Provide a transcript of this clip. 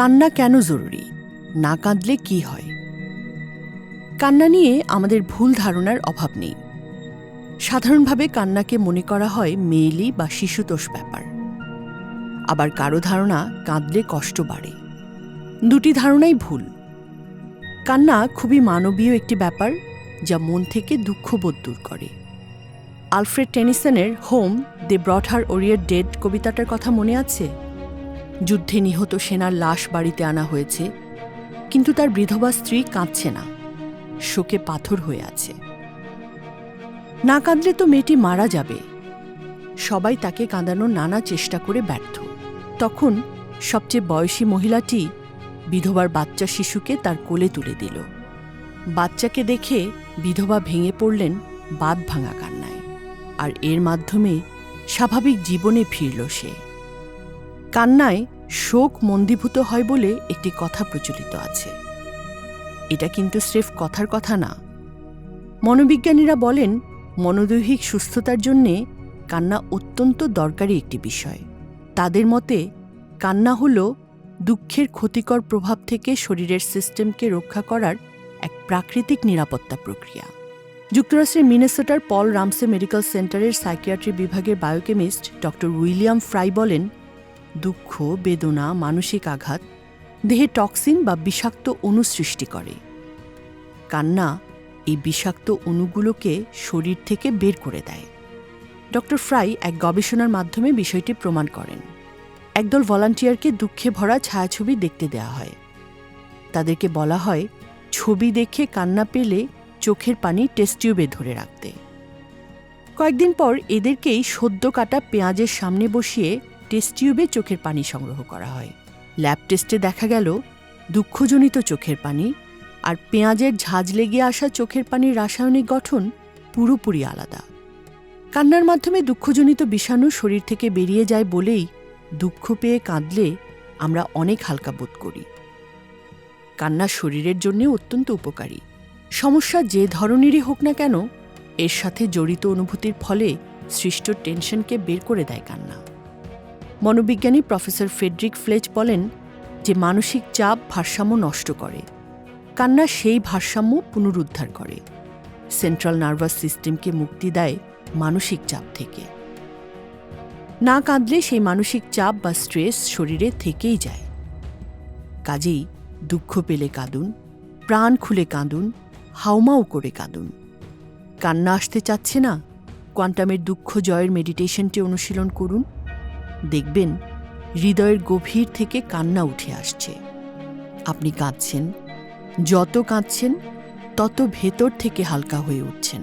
কান্না কেন জরুরি? না কাঁদলে কি হয়? কান্না নিয়ে আমাদের ভুল ধারণার অভাব নেই। সাধারণভাবে কান্নাকে মনে করা হয় মেয়েলি বা শিশুতোষ ব্যাপার। আবার কারও ধারণা কাঁদলে কষ্ট বাড়ে। দুটি ধারণাই ভুল। কান্না খুবই মানবীয় একটি ব্যাপার যা মন থেকে দুঃখবোধ দূর করে। Alfred টেনিসনের home they brought her warrior dead কবিতাটার কথা মনে আছে? যুদ্ধে নিহত সেনার লাশ বাড়িতে আনা হয়েছে, কিন্তু তার বিধবা স্ত্রী কাঁদছে না। শোকে পাথর হয়ে আছে। না কাঁদলে তো মেয়েটি মারা যাবে। সবাই তাকে কাঁদানোর নানা চেষ্টা করে ব্যর্থ। তখন সবচেয়ে বয়সী মহিলাটি বিধবার বাচ্চা শিশুকে তার কোলে তুলে দিল। বাচ্চাকে দেখে বিধবা ভেঙে পড়লেন বাদ ভাঙা কান্নায়। আর এর মাধ্যমে স্বাভাবিক জীবনে ফিরল সে। কান্নায় শোক মন্দীভূত হয় বলে একটি কথা প্রচলিত আছে। এটা কিন্তু স্রেফ কথার কথা না। মনোবিজ্ঞানীরা বলেন, মনোদৈহিক সুস্থতার জন্যে কান্না অত্যন্ত দরকারি একটি বিষয়। তাদের মতে, কান্না হল দুঃখের ক্ষতিকর প্রভাব থেকে শরীরের সিস্টেমকে রক্ষা করার এক প্রাকৃতিক নিরাপত্তা প্রক্রিয়া। যুক্তরাষ্ট্রের মিনেসোটার পল রামসে মেডিকেল সেন্টারের সাইকিয়াট্রি বিভাগের বায়োকেমিস্ট ডক্টর উইলিয়াম ফ্রাই বলেন দুঃখ, বেদনা, মানসিক আঘাত দেহে টক্সিন বা বিষাক্ত অণু সৃষ্টি করে। কান্না এই বিষাক্ত অণুগুলোকে শরীর থেকে বের করে দেয়। ডক্টর ফ্রাই এক গবেষণার মাধ্যমে বিষয়টি প্রমাণ করেন। একদল ভলান্টিয়ারকে দুঃখে ভরা ছায়াছবি দেখতে দেয়া হয়। তাদেরকে বলা হয়, ছবি দেখে কান্না পেলে চোখের পানি টেস্টিউবে ধরে রাখতে। কয়েকদিন পর এদেরকেই সদ্য কাটা পেঁয়াজের সামনে বসিয়ে টেস্ট টিউবে চোখের পানি সংগ্রহ করা হয়। ল্যাব টেস্টে দেখা গেল, দুঃখজনিত চোখের পানি আর পেঁয়াজের ঝাঁজ লেগে আসা চোখের পানির রাসায়নিক গঠন পুরোপুরি আলাদা। কান্নার মাধ্যমে দুঃখজনিত বিষাণু শরীর থেকে বেরিয়ে যায় বলেই দুঃখ পেয়ে কাঁদলে আমরা অনেক হালকা বোধ করি। কান্না শরীরের জন্য অত্যন্ত উপকারী। সমস্যা যে ধরনেরই হোক না কেন, এর সাথে জড়িত অনুভূতির ফলে সৃষ্ট টেনশনকে বের করে দেয় কান্না। মনোবিজ্ঞানী প্রফেসর ফেডরিক ফ্লেচ বলেন যে মানসিক চাপ ভারসাম্য নষ্ট করে। কান্না সেই ভারসাম্য পুনরুদ্ধার করে। সেন্ট্রাল নার্ভাস সিস্টেমকে মুক্তি দেয় মানসিক চাপ থেকে। না কাঁদলে সেই মানসিক চাপ বা স্ট্রেস শরীরে থেকেই যায়। কাজেই দুঃখ পেলে কাঁদুন, প্রাণ খুলে কাঁদুন হাউমাউ করে কাঁদুন। কান্না আসতে চাচ্ছে না, কোয়ান্টামের দুঃখ জয়ের মেডিটেশনটি অনুশীলন করুন। দেখবেন হৃদয়ের গভীর থেকে কান্না উঠে আসছে। আপনি কাঁদছেন, যত কাঁদছেন, তত ভেতর থেকে হালকা হয়ে উঠছেন।